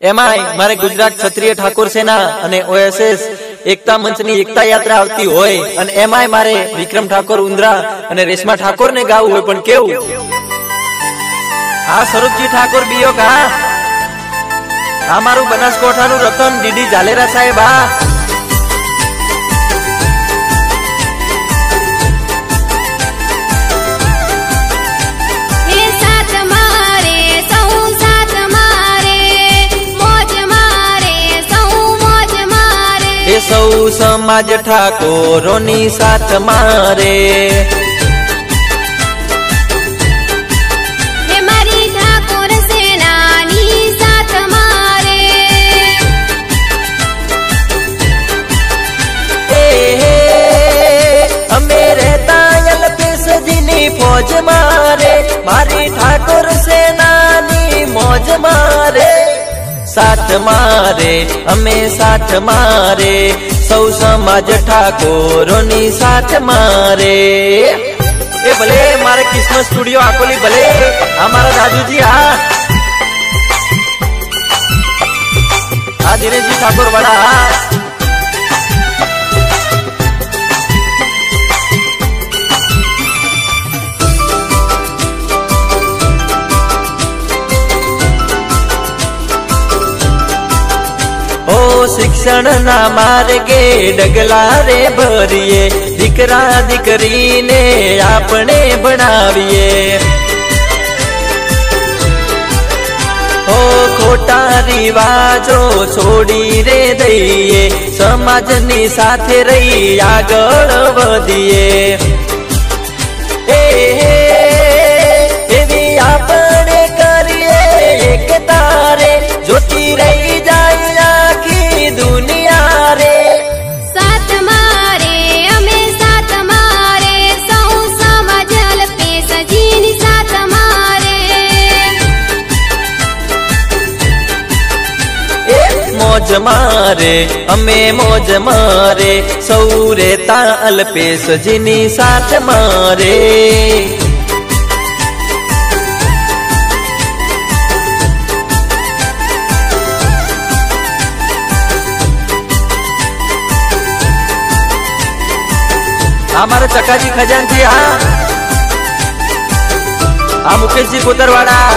એમાંય મારે ગુજરાત ક્ષત્રિય ઠાકોર સેના અને ઓએસએસ એકતા મંચની એકતા યાત્રા આવતી હોય અને એમાંય મારે વિક્રમ ઠાકોર ઉંદરા અને રેશમા ઠાકોર ને ગાવું હોય પણ કેવું? હા, સ્વરૂપજી ઠાકોર બીઓ કા? આ મારું બનાસકોઠાનું રતન ડીડી જાલેરા સાહેબ, હા. સૌ સમાજ ઠાકોરોની સાથ મારે. ફોજ મારે. મારી ઠાકોર સેનાની મોજ મારે. સાથ મારે અમે સાથ મારે. સૌ સમાજ ઠાકોરોની સાથ મારે. એ ભલે મારે કૃષ્ણ સ્ટુડિયો આકોલી ભલે, આ મારા દાદુજી, હા. આ દિનેશજી ઠાકોર વાળા હા. ઓ શિક્ષણ ના માર્ગે ડગલા ભરીએ. દીકરા દીકરીને આપણે ભણાવીએ. ઓ ખોટા રિવાજો છોડી રે દઈએ. સમાજની સાથે રહી આગળ વધીએ. મારે અમે મોજ મારે સૌ રેતા અલ્પેશજીની સાથ મારે આ મારા ચકાજી ખજાનજી હા આ મુકેશજી કોતરવાડા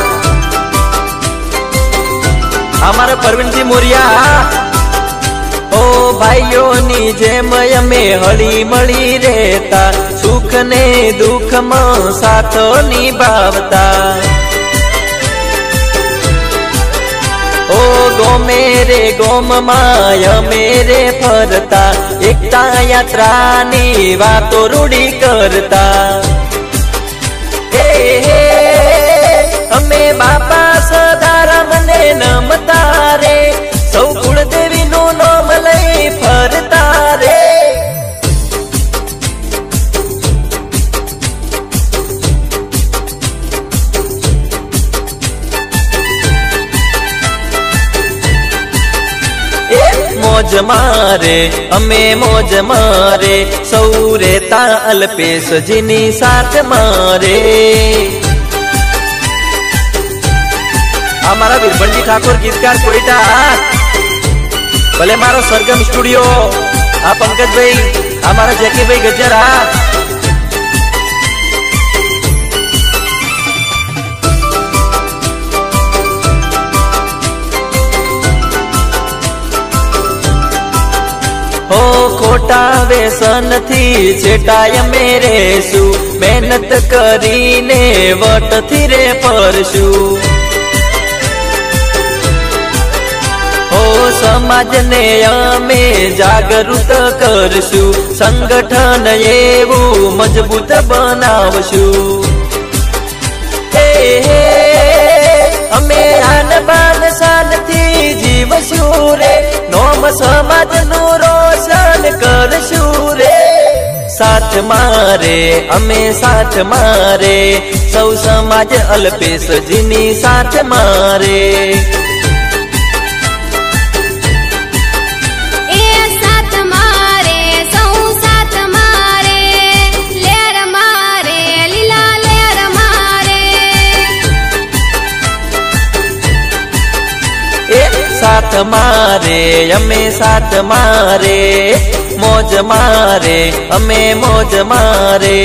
અમારા પરવીનજી મોરિયા. ઓ ભાઈઓની જેમ અમે હળી મળી રહેતા સુખ ને દુઃખમાં સાથો નિભાવતા. ઓ ગોમે રે ગોમ માય મેરે ફરતા, એકતા યાત્રાની વાતો રૂડી કરતા. હે હે મોજ મારે, અમે મોજ મારે. સૌરે રેતા અલ્પેશજીની સાથ મારે. આ મારા વીરભંડી ઠાકોર ગીતકાર કોઈટા ભલે મારો સરગમ સ્ટુડિયો, આ પંકજભાઈ, આ મારા જેકીભાઈ ગજર. હા હો ખોટા વ્યસનથી છેટાય મેરે શું? મહેનત કરીને વટથી રે પરશું ઓ સમાજને અમે જાગૃત કરશું. સંગઠન એવું મજબૂત બનાવશું. હે હે અમે આન બાન શાનથી જીવશું રે. નોમ સમાજનું રોશન કરશું રે. સાથ મારે, અમે સાથ મારે. સૌ સમાજ અલ્પેશજીની સાથ મારે. અમે સાથ મારે મોજ મારે અમે મોજ મારે.